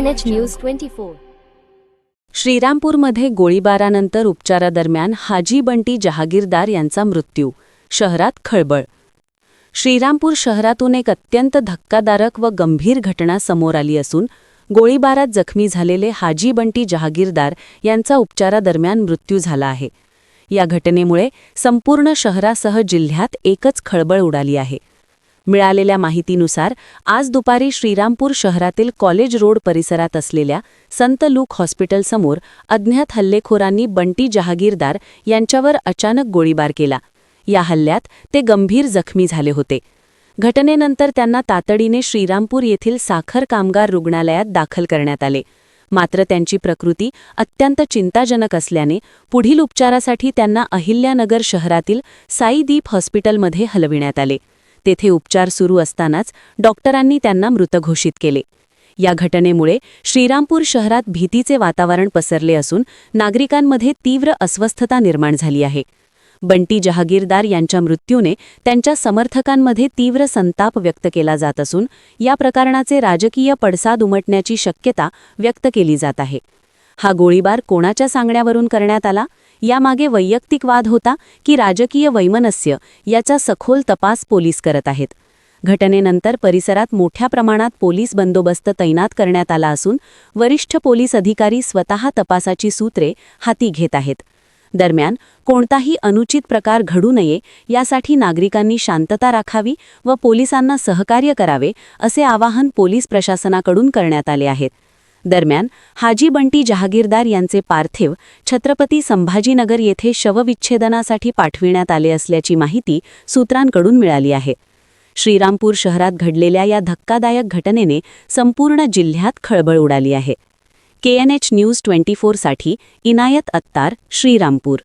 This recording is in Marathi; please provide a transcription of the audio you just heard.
एनएच न्यूज ट्वेंटी फोर श्रीरामपूरमध्ये गोळीबारानंतर उपचारादरम्यान हाजी बंटी जहागीरदार यांचा मृत्यू शहरात खळबळ. श्रीरामपूर शहरातून एक अत्यंत धक्कादारक व गंभीर घटना समोर आली असून गोळीबारात जखमी झालेले हाजी बंटी जहागीरदार यांचा उपचारादरम्यान मृत्यू झाला आहे. या घटनेमुळे संपूर्ण शहरासह जिल्ह्यात एकच खळबळ उडाली आहे. मिळालेल्या माहितीनुसार आज दुपारी श्रीरामपूर शहरातील कॉलेज रोड परिसरात असलेल्या संत लूक हॉस्पिटलसमोर अज्ञात हल्लेखोरांनी बंटी जहागीरदार यांच्यावर अचानक गोळीबार केला. या हल्ल्यात ते गंभीर जखमी झाले होते. घटनेनंतर त्यांना तातडीने श्रीरामपूर येथील साखर कामगार रुग्णालयात दाखल करण्यात आले. मात्र त्यांची प्रकृती अत्यंत चिंताजनक असल्याने पुढील उपचारासाठी त्यांना अहिल्यानगर शहरातील साईदीप हॉस्पिटलमध्ये हलविण्यात आले. तेथे उपचार सुरू असतानाच डॉक्टरांनी त्यांना मृत घोषित केले. या घटनेमुळे श्रीरामपूर शहरात भीतीचे वातावरण पसरले असून नागरिकांमध्ये तीव्र अस्वस्थता निर्माण झाली आहे. बंटी जहागीरदार यांच्या मृत्यूने त्यांच्या समर्थकांमध्ये तीव्र संताप व्यक्त केला जात असून या प्रकरणाचे राजकीय पडसाद उमटण्याची शक्यता व्यक्त केली जात आहे. हा गोळीबार कोणाच्या सांगण्यावरून करण्यात आला? यामागे वैयक्तिक वाद होता की राजकीय वैमनस्य याचा सखोल तपास पोलीस करत आहेत. घटनेनंतर परिसरात मोठ्या प्रमाणात पोलीस बंदोबस्त तैनात करण्यात आला असून वरिष्ठ पोलीस अधिकारी स्वतः तपासाची सूत्रे हाती घेत आहेत. दरम्यान कोणताही अनुचित प्रकार घडू नये यासाठी नागरिकांनी शांतता राखावी व पोलिसांना सहकार्य करावे असे आवाहन पोलीस प्रशासनाकडून करण्यात आले आहेत. दरम्यान हाजी बंटी जहागीरदार यांचे पार्थिव छत्रपती संभाजीनगर येथे शवविच्छेदनासाठी पाठविण्यात आले असल्याची माहिती सूत्रांकडून मिळाली आहे. श्रीरामपूर शहरात घडलेल्या या धक्कादायक घटनेने संपूर्ण जिल्ह्यात खळबळ उडाली आहे. केएनएच न्यूज ट्वेंटी फोरसाठी इनायत अत्तार श्रीरामपूर.